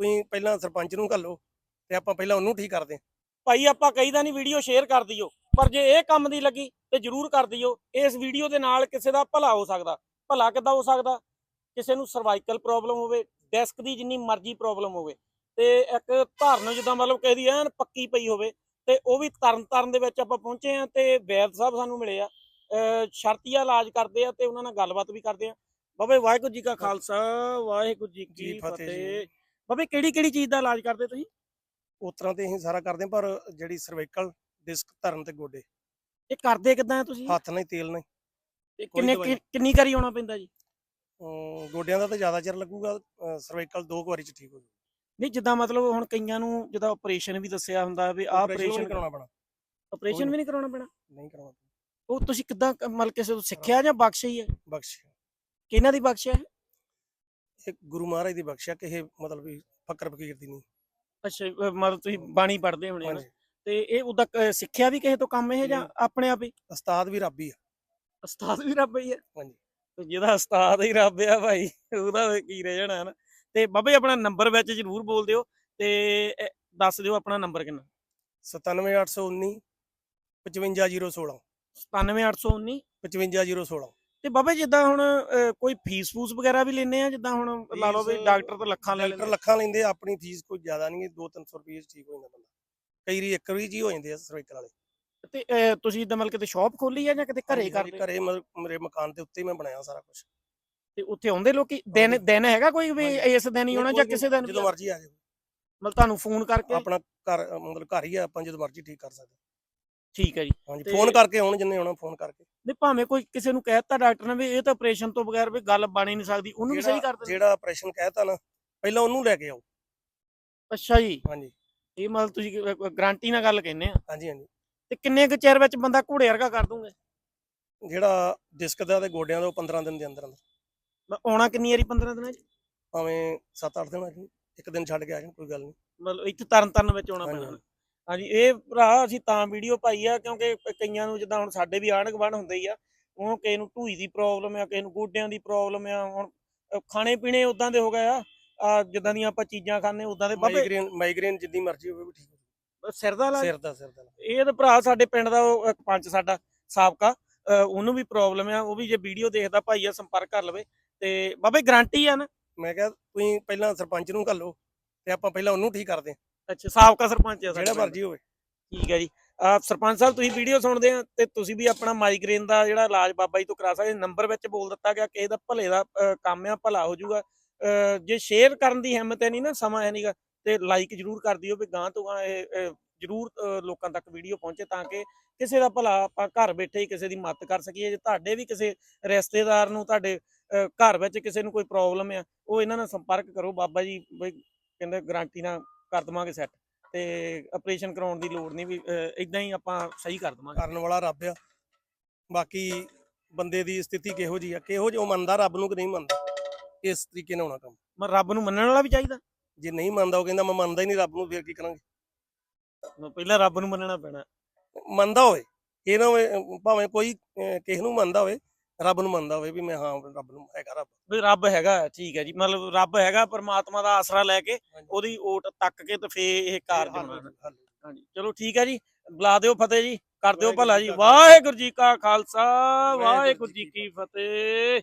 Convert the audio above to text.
ਤੁਸੀਂ ਪਹਿਲਾਂ ਸਰਪੰਚ ਨੂੰ ਘੱਲੋ ਤੇ ਆਪਾਂ ਪਹਿਲਾਂ ਉਹਨੂੰ ਠੀਕ ਕਰਦੇ ਹਾਂ। ਭਾਈ ਆਪਾਂ ਕਹੀਦਾ ਨਹੀਂ ਵੀਡੀਓ ਸ਼ੇਅਰ ਕਰ ਦਿਓ ਪਰ ਜੇ ਇਹ ਕੰਮ ਦੀ ਲੱਗੀ ਤੇ ਜਰੂਰ ਕਰ ਦਿਓ। ਇਸ ਵੀਡੀਓ ਦੇ ਨਾਲ ਕਿਸੇ ਦਾ ਭਲਾ ਹੋ ਸਕਦਾ। ਭਲਾ ਕਿੱਦਾਂ ਹੋ ਸਕਦਾ? ਕਿਸੇ ਨੂੰ ਸਰਵਾਈਕਲ ਪ੍ਰੋਬਲਮ ਹੋਵੇ ਡੈਸਕ ਦੀ ਜਿੰਨੀ ਮਰਜ਼ੀ ਪ੍ਰੋਬਲਮ ਹੋਵੇ। ਤੇ ਇੱਕ ਧਰਨ ਜਿੱਦਾਂ ਮਤਲਬ ਕਿਸੇ ਦੀ ਐਨ ਪੱਕੀ ਪਈ ਹੋਵੇ ਤੇ ਉਹ ਵੀ ਤਰਨ ਤਰਨ ਦੇ ਵਿੱਚ ਆਪਾਂ ਪਹੁੰਚੇ ਆ ਤੇ ਵੈਦ ਸਾਹਿਬ ਸਾਨੂੰ ਮਿਲੇ ਆ। ਸ਼ਰਤੀਆ ਇਲਾਜ ਕਰਦੇ ਆ ਤੇ ਉਹਨਾਂ ਨਾਲ ਗੱਲਬਾਤ ਵੀ ਕਰਦੇ ਆ। ਬਾਬੇ ਵਾਹਿਗੁਰੂ ਜੀ ਕਾ ਖਾਲਸਾ ਵਾਹਿਗੁਰੂ ਜੀ ਕੀ। ਫਤਿਹ। ਬਾਬੇ ਕਿਹੜੀ ਕਿਹੜੀ ਚੀਜ਼ ਦਾ ਇਲਾਜ ਕਰਦੇ ਤੁਸੀਂ? ਉਸ ਤਰ੍ਹਾਂ ਤੇ ਅਸੀਂ ਸਾਰਾ ਕਰਦੇ ਹਾਂ ਪਰ ਜਿਹੜੀ ਸਰਵਾਈਕਲ ਡਿਸਕ ਧਰਨ ਤੇ ਗੋਡੇ। ਇਹ ਕਰਦੇ ਕਿੱਦਾਂ ਤੁਸੀਂ? ਹੱਥ ਨਾਲ ਹੀ ਤੇਲ ਨਾਲ ਹੀ। ਤੇ ਕੋਈ ਕਿੰਨੇ ਦਵਾਈ- ਕਿ- ਕਿੰਨੀ ਕਰੀ ਆਉਣਾ ਪੈਂਦਾ ਜੀ? ਅਮ ਗੋਡਿਆਂ ਦਾ ਤਾਂ ਜ਼ਿਆਦਾ ਚਿਰ ਲੱਗੂਗਾ ਸਰਵਾਈਕਲ ਦੋ ਕੁ ਵਾਰੀ ਚ ਠੀਕ ਹੋ ਜਾਊਗਾ। ਨਹੀਂ ਜਿੱਦਾਂ ਮਤਲਬ ਹੁਣ ਕਈਆਂ ਨੂੰ ਜਿੱਦਾਂ ਆਪਰੇਸ਼ਨ ਵੀ ਦੱਸਿਆ ਹੁੰਦਾ ਵੀ ਆਹ Operation ਵੀ ਆਪਰੇਸ਼ਨ ਕਰਾਉਣਾ ਪੈਣਾ। ਆਪਰੇਸ਼ਨ ਵੀ ਨਹੀਂ। ਕਰਾਉਣਾ ਪੈਣਾ? ਨਹੀਂ ਕਰਾਉਣਾ। ਉਹ ਤੁਸੀਂ ਕਿੱਦਾਂ ਮਤਲਬ ਕਿਸੇ ਤੋਂ ਸਿੱਖਿਆ ਜਾਂ ਬਖਸ਼ਿਆ ਹੀ? ਹੈ ਬਖਸ਼ ਕਿਹਨਾਂ ਦੀ ਬਖਸ਼ਿਆ ਹੈ? ਇਹ ਗੁਰੂ ਮਹਾਰਾਜ ਦੀ ਬਖਸ਼ਿਆ ਕਿਸੇ ਮਤਲਬ ਵੀ ਫਕਰ ਫਕੀਰ ਦੀ ਨਹੀਂ। ਅੱਛਾ ਜੀ, ਅਹ ਮਤਲਬ ਤੁਸੀਂ ਬਾਣੀ ਪੜ੍ਹਦੇ ਹੋਣੇ ਹਾਂਜੀ। ਤੇ ਇਹ ਉਹਦਾ ਸਿੱਖਿਆ ਵੀ ਕਿਸੇ ਤੋਂ ਕੰਮ ਇਹ ਜਾਂ। ਆਪਣੇ ਆਪ ਹੀ? ਉਸਤਾਦ ਵੀ ਰੱਬ ਹੀ ਆ। ਉਸਤਾਦ ਵੀ ਰੱਬ ਹੀ ਹੈ ਹਾਂਜੀ। ਤੇ ਜਿਹਦਾ ਉਸਤਾਦ ਹੀ ਰੱਬ ਆ ਭਾਈ ਉਹਦਾ ਫਿਰ ਕੀ ਰਹਿ ਜਾਣਾ ਹੈ ਨਾ ਤੇ ਬਾਬੇ ਆਪਣਾ ਨੰਬਰ ਵਿੱਚ ਜਰੂਰ ਬੋਲ ਦਿਓ ਤੇ ਇਹ ਦੱਸ ਦਿਓ ਆਪਣਾ ਨੰਬਰ ਕਿੰਨਾ? 97819 55016 97819 55016 ਤੇ ਬਾਬਾ ਜਿੱਦਾਂ ਹੁਣ ਅਹ, ਕੋਈ ਫੀਸ ਫੂਸ ਵਗੈਰਾ ਵੀ ਲੈਣੇ ਆ? ਜਿੱਦਾਂ ਹੁਣ ਲਾ ਲਓ ਵੀ ਡਾਕਟਰ ਤਾਂ ਲੱਖਾਂ ਲੈ ਡਾਕਟਰ ਲੈਂਦੇ ਲੱਖਾਂ ਲੈਂਦੇ ਆ, ਆਪਣੀ ਫੀਸ ਕੋਈ ਜ਼ਿਆਦਾ ਨਹੀਂ 2-300 ਰੁਪਏ 'ਚ ਠੀਕ ਹੋ ਜਾਂਦਾ ਬੰਦਾ। ਕਈ ਰੀ ਇੱਕ ਵਾਰੀ ਜੀ ਹੋ ਜਾਂਦੇ ਆ ਸਰਵਾਈਕਲ ਵਾਲੇ। ਤੇ ਅਹ, ਤੁਸੀਂ ਇਦਾਂ ਮਤਲਬ ਕਿਤੇ ਸ਼ਾਪ ਖੋਲੀ ਆ ਜਾਂ ਕਿਤੇ ਘਰੇ ਹਾਂਜੀ, ਕਰਦੇ? ਘਰੇ ਮਤਲਬ ਮੇਰੇ ਮਕਾਨ ਦੇ ਉੱਤੇ ਹੀ ਮੈਂ ਬਣਾਇਆ ਸਾਰਾ ਕੁਝ ਤੇ ਉੱਥੇ ਆਉਂਦੇ ਲੋਕੀ? ਦਿਨ ਹਾਂਜੀ। ਦਿਨ ਹੈਗਾ ਕੋਈ ਵੀ ਹਾਂਜੀ। ਇਸ ਦਿਨ ਹੀ ਆਉਣਾ ਜਾਂ ਕਿਸੇ ਦਿਨ ਵੀ ਜਦੋਂ ਮਰਜ਼ੀ ਆ ਜਾਓ ਮਤਲਬ ਤੁਹਾਨੂੰ ਫੋਨ ਕਰਕੇ? ਆਪਣਾ ਘਰ ਅ, ਮਤਲਬ ਘਰ ਹੀ ਆ ਆਪਾਂ ਜਦੋਂ ਮਰਜ਼ੀ ਠੀਕ ਕਰ ਸਕਦੇ ਠੀਕ ਹੈ ਜੀ। ਹਾਂਜੀ ਫੋਨ ਕਰਕੇ ਆਉਣ ਜਿੰਨੇ ਆਉਣਾ ਫੋਨ ਕਰਕੇ। ਨਹੀਂ ਭਾਵੇਂ ਕੋਈ ਕਿਸੇ ਨੂੰ ਕਹਿਤਾ ਡਾਕਟਰ ਨੇ ਵੀ ਇਹ ਤਾਂ ਆਪਰੇਸ਼ਨ ਤੋਂ ਬਗੈਰ ਵੀ ਗੱਲ ਬਣ ਹੀ ਨਹੀਂ ਸਕਦੀ ਉਹਨੂੰ ਵੀ ਸਹੀ ਕਰ ਦਿੰਦੇ। ਜਿਹੜਾ ਆਪਰੇਸ਼ਨ ਕਹਿਤਾ ਨਾ ਪਹਿਲਾਂ ਉਹਨੂੰ ਲੈ ਕੇ ਆਓ। ਅੱਛਾ ਜੀ। ਹਾਂਜੀ। ਇਹ ਮਤਲਬ ਤੁਸੀਂ ਗਾਰੰਟੀ ਨਾਲ ਗੱਲ ਕਹਿੰਦੇ ਆ। ਹਾਂਜੀ ਹਾਂਜੀ। ਤੇ ਕਿੰਨੇ ਕੁ ਚਿਰ ਵਿੱਚ ਬੰਦਾ ਘੋੜੇ ਵਰਗਾ ਕਰ ਦੂੰਗੇ? ਜਿਹੜਾ ਡਿਸਕ ਦਾ ਤੇ ਗੋਡਿਆਂ ਦਾ ਉਹ 15 ਦਿਨ ਦੇ ਅੰਦਰ ਅੰਦਰ। ਮੈਂ ਆਉਣਾ ਕਿੰਨੀ ਵਾਰੀ 15 ਦਿਨਾਂ ਚ? ਭਾਵੇਂ 7-8 ਦਿਨ ਆ ਇੱਕ ਦਿਨ ਛੱਡ ਕੇ ਆ ਜਾਣ ਕੋਈ ਗੱਲ ਨਹੀਂ। ਮਤਲਬ ਇੱਥੇ ਤਰਨ ਤਰਨ ਵਿੱਚ ਆਉਣਾ ਪੈਣਾ। ਹਾਂਜੀ। ਇਹ ਭਰਾ ਅਸੀਂ ਤਾਂ ਵੀਡੀਓ ਪਾਈ ਆ ਕਿਉਂਕਿ ਕਈਆਂ ਨੂੰ ਜਿੱਦਾਂ ਹੁਣ ਸਾਡੇ ਵੀ ਆਂਢ ਗੁਆਂਢ ਹੁੰਦੇ ਹੀ ਆ ਉਹ ਕਿਸੇ ਨੂੰ ਢੂਈ ਦੀ ਪ੍ਰੋਬਲਮ ਆ ਕਿਸੇ ਨੂੰ ਗੋਡਿਆਂ ਦੀ ਪ੍ਰੋਬਲਮ ਆ ਹੁਣ ਖਾਣੇ ਪੀਣੇ ਉਦਾਂ ਦੇ ਹੋ ਗਏ ਆ ਆ ਜਿੱਦਾਂ ਦੀਆਂ ਆਪਾਂ ਚੀਜ਼ਾਂ ਖਾਂਦੇ ਉਦਾਂ ਦੇ ਬਾਬੇ ਮਾਈਗ੍ਰੇਨ ਮਾਈਗ੍ਰੇਨ ਮਰਜ਼ੀ ਹੋਵੇ ਵੀ ਠੀਕ ਹੋ ਸਿਰ ਦਾ ਸਿਰ ਦਾ ਸਿਰ ਦਾ ਇਹ ਤਾਂ ਭਰਾ ਸਾਡੇ ਪਿੰਡ ਦਾ ਉਹ ਪੰਚ ਸਾਡਾ ਸਾਬਕਾ ਉਹਨੂੰ ਵੀ ਪ੍ਰੋਬਲਮ ਆ ਉਹ ਵੀ ਜੇ ਵੀਡੀਓ ਦੇਖਦਾ ਭਾਈ ਆ ਸੰਪਰਕ ਕਰ ਲਵੇ ਤੇ ਬਾਬੇ ਗਾਰੰਟੀ ਆ ਨਾ? ਮੈਂ ਕਿਹਾ ਤੁਸੀਂ ਪਹਿਲਾਂ ਸਰਪੰਚ ਨੂੰ ਘੱਲੋ ਤੇ ਆਪਾਂ ਪਹਿਲਾਂ ਉਹਨੂੰ ਠੀਕ ਕਰਦੇ ਅੱਛਾ ਸਾਬਕਾ ਸਰਪੰਚ ਆ ਜਿਹੜਾ। ਮਰਜ਼ੀ ਹੋਵੇ। ਠੀਕ ਹੈ ਜੀ। ਸਰਪੰਚ ਸਾਹਿਬ ਤੁਸੀਂ ਵੀਡੀਓ ਸੁਣਦੇ ਆ ਤੇ ਤੁਸੀਂ ਵੀ ਆਪਣਾ ਮਾਈਗ੍ਰੇਨ ਦਾ ਜਿਹੜਾ ਇਲਾਜ ਬਾਬਾ ਜੀ ਤੋਂ ਕਰਾ ਸਕਦੇ ਨੰਬਰ ਵਿੱਚ ਬੋਲ ਦਿੱਤਾ ਗਿਆ ਕਿਸੇ ਦਾ ਭਲੇ ਦਾ ਕੰਮ ਆ ਭਲਾ ਹੋ ਜਾਊਗਾ। ਜੇ ਸ਼ੇਅਰ ਕਰਨ ਦੀ ਹਿੰਮਤ ਹੈ ਨਹੀਂ ਨਾ ਸਮਾਂ ਹੈ ਨਹੀਂਗਾ ਤੇ ਲਾਈਕ ਜਰੂਰ ਕਰ ਦਿਓ ਵੀ ਗਾਂ ਤੋਂ ਗਾਂ ਇਹ ਜਰੂਰ ਲੋਕਾਂ ਤੱਕ ਵੀਡੀਓ ਪਹੁੰਚੇ ਤਾਂ ਕਿ ਕਿਸੇ ਦਾ ਭਲਾ ਆਪਾਂ ਘਰ ਬੈਠੇ ਹੀ ਕਿਸੇ ਦੀ ਮਦਦ ਕਰ ਸਕੀਏ। ਜੇ ਤੁਹਾਡੇ ਵੀ ਕਿਸੇ ਰਿਸ਼ਤੇਦਾਰ ਨੂੰ ਤੁਹਾਡੇ ਘਰ ਵਿੱਚ ਕਿਸੇ ਨੂੰ ਕੋਈ ਪ੍ਰੋਬਲਮ ਆ ਉਹ ਇਹਨਾਂ ਨਾਲ ਸੰਪਰਕ ਕਰੋ। ਬਾਬਾ ਜੀ ਬਈ ਕਹਿੰਦੇ ਗਾਰੰਟੀ ਨਾਲ ਕਰ ਦਵਾਂਗੇ ਸੈੱਟ ਤੇ ਆਪਰੇਸ਼ਨ ਕਰਾਉਣ ਦੀ ਲੋੜ ਨਹੀਂ ਵੀ ਇਦਾਂ ਹੀ ਆਪਾਂ ਸਹੀ ਕਰ ਦਵਾਂਗੇ। ਕਰਨ ਵਾਲਾ ਰੱਬ ਆ। ਬਾਕੀ ਬੰਦੇ ਦੀ ਸਥਿਤੀ ਕਿਹੋ ਜੀ ਆ ਕਿਹੋ ਜਿਹਾ ਮੰਨਦਾ ਰੱਬ ਨੂੰ ਕਿ ਨਹੀਂ ਮੰਨਦਾ? ਇਸ ਤਰੀਕੇ ਨਾਲ ਹੋਣਾ ਕੰਮ। ਮੈਂ ਰੱਬ ਨੂੰ ਮੰਨਣ ਵਾਲਾ ਵੀ ਚਾਹੀਦਾ। ਜੇ ਨਹੀਂ ਮੰਨਦਾ ਉਹ ਕਹਿੰਦਾ ਮੈਂ ਮੰਨਦਾ ਹੀ ਨਹੀਂ ਰੱਬ ਨੂੰ ਫਿਰ ਕੀ ਕਰਾਂਗੇ? ਮੈਂ ਪਹਿਲਾਂ ਰੱਬ ਨੂੰ ਮੰਨਣਾ ਪੈਣਾ। ਮੰਨਦਾ ਹੋਵੇ ਇਹ ਨਾ ਭਾਵੇਂ ਕੋਈ ਕਿਸੇ ਨੂੰ ਮੰਨਦਾ ਹੋਵੇ ਰੱਬ ਨੂੰ ਮੰਨਦਾ ਹੋਵੇ ਵੀ ਮੈਂ ਹਾਂ ਰੱਬ ਨੂੰ ਹੈਗਾ ਰੱਬ। ਵੀ ਰੱਬ ਹੈਗਾ ਠੀਕ ਹੈ ਜੀ। ਮਤਲਬ ਰੱਬ ਹੈਗਾ ਪਰਮਾਤਮਾ ਦਾ ਆਸਰਾ ਲੈ ਕੇ। ਉਹਦੀ ਓਟ ਤੱਕ ਕੇ ਤੇ ਫੇ ਇਹ ਕਾਰਜ ਹੱਲ ਹੋ ਹੋਣਾ ਜਾਊ, ਹੱਲ ਹੋ ਜਾਊ। ਹਾਂਜੀ ਚਲੋ ਠੀਕ ਹੈ ਜੀ। ਬੁਲਾ ਦਿਓ ਫਤਿਹ ਜੀ। ਕਰ ਦਿਓ ਭਲਾ ਜੀ। ਵਾਹਿਗੁਰੂ ਜੀ ਕਾ ਖਾਲਸਾ। ਵਾਹਿਗੁਰੂ ਜੀ ਕੀ ਫਤਿਹ।